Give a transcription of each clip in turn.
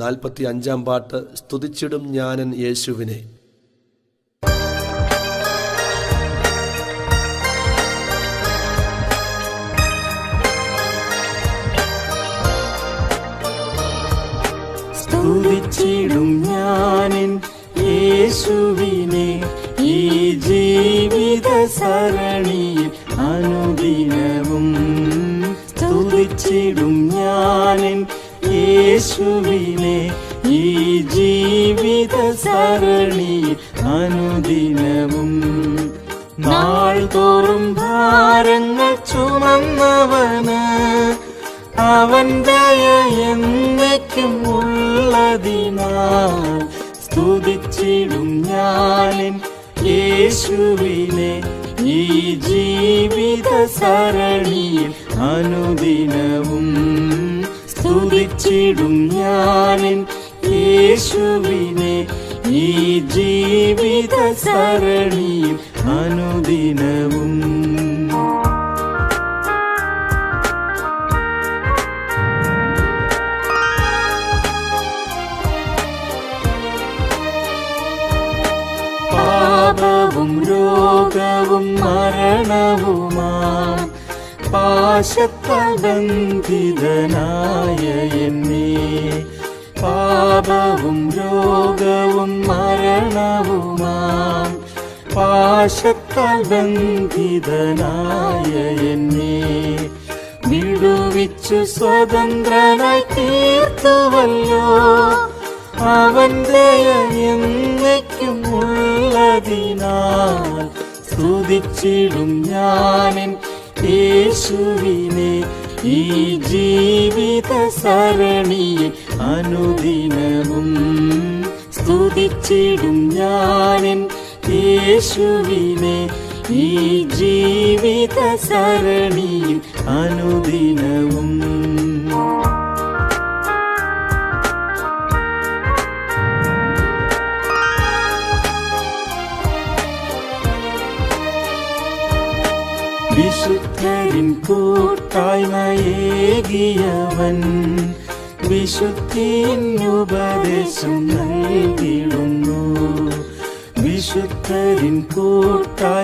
നാൽപ്പത്തി അഞ്ചാം പാട്ട് സ്തുതിച്ചിടും ഞാനൻ യേശുവിനെ. സ്തുതിച്ചിടും ഞാനിൻ യേശുവിനെ ഈ ജീവിത സരണിയിൽ അനുദിനവും സ്തുതിച്ചിടും ഞാനിൻ യേശുവിനെ. സരണിയിൽ നാൾ തോറും ഭാരങ്ങൾ ചുമന്നവന് അവൻ ദയ എന്നേക്കും ഉള്ളതിനാൽ സ്തുതിച്ചിടും ഞാനിൻ യേശുവിനെ ഈ ജീവിത സരണിയിൽ അനുദിനവും സ്തുതിച്ചിടും ഞാനിൻ യേശുവിനെ ഈ ജീവിത സരണിയിൽ അനുദിനവും. പാപവും രോഗവും മരണവുമാം. പാശത്താൽ ബന്ധിതനായ എന്നെ പാപവും രോഗവും മരണവുമാം. പാശത്താൽ ബന്ധിതനായ എന്നെ വിടുവിച്ചു സ്വതന്ത്രനായി തീർത്തുവല്ലോ. അവൻ എന്നേക്കും ഉള്ളതിനാൽ സ്തുതിച്ചിടും ഞാനൻ യേശുവിനെ. ഈ ജീവിത സരണിയെ അനുദിനവും സ്തുതിച്ചിടും ഞാനിൻ യേശുവിനെ. ഈ ജീവിത സരണിയിൽ അനുദിനവും വിശുദ്ധരിൻ കൂട്ടായ്മയേകിയവൻ വിശുദ്ധിൻ ഉപദേശം നൽകിടുന്നു വിശുദ്ധരിൻ കൂട്ടായ്മയേകിയവൻ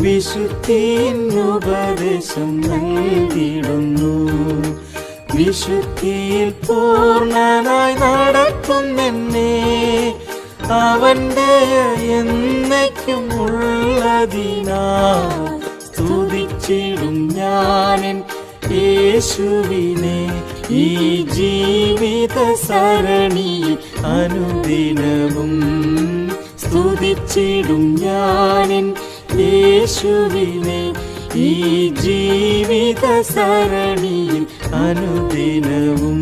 വിശുദ്ധിൻ ഉപദേശം വിശുദ്ധിയിൽ പൂർണനായി നടക്കുന്നെന്നെ അവന്റെ എന്നുള്ളതിനാ സ്തുതിച്ചിടും ഞാനൻ യേശുവിനെ ഈ ജീവിത സരണി അനുദിനവും സ്തുതിച്ചിടും ഞാനൻ യേശുവിനെ ഈ ജീവിത സരണിയിൽ അനുദിനവും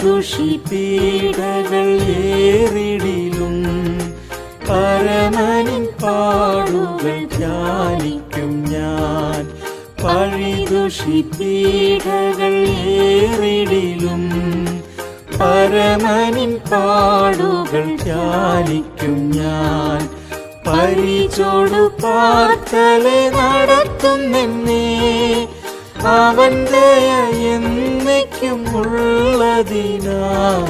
പഴിദുഷി പീഡകൾ ഏറിടിലും പരമനിൻ പാടുകൾ ധ്യാനിക്കും ഞാൻ. പഴിദുഷി പീഡകൾ ഏറിടിലും പരമനിൻ പാടുകൾ ധ്യാനിക്കും ഞാൻ. പരിചോടു പാർത്തലെ നടത്തുന്നെന്നേ അവൻ ദയ എന്നേക്കും ഉള്ളതിനാൽ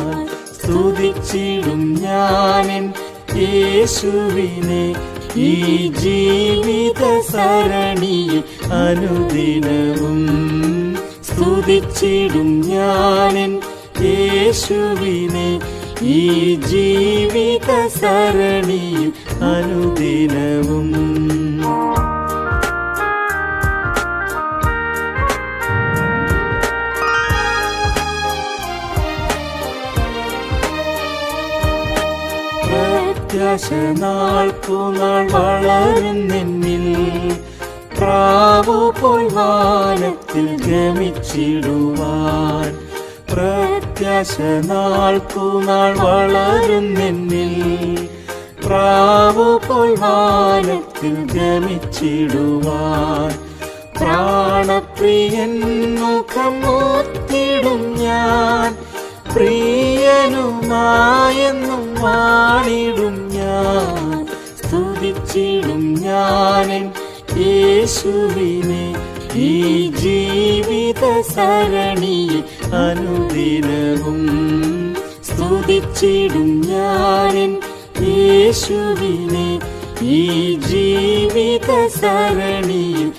സ്തുതിച്ചിടും ഞാനിൻ യേശുവിനെ. ഈ ജീവിത സരണിയിൽ അനുദിനവും സ്തുതിച്ചിടും ഞാനിൻ യേശുവിനെ. ഈ ജീവിത സരണിയിൽ അനുദിനവും പ്രത്യാശ നാൾക്കുനാൾ വളരുന്നെന്നിൽ പ്രാവു പോൽ വാനത്തിൽ ഗമിച്ചിടുവാൻ. പ്രത്യാശ നാൾക്കുനാൾ വളരുന്നെന്നിൽ പ്രാവു പോൽ വാനത്തിൽ ഗമിച്ചിടുവാൻ. പ്രാണപ്രിയൻ മുഖമോത്തിടും ഞാൻ. പ്രിയനുമായ എന്നും വാണിടും ഞാൻ. സ്തുതിച്ചിടും ഞാനൻ യേശുവിനെ. ഈ ജീവിത സരണിയിൽ അനുദിനവും സ്തുതിച്ചിടും ഞാനൻ യേശുവിനെ. ഈ ജീവിത സരണിയിൽ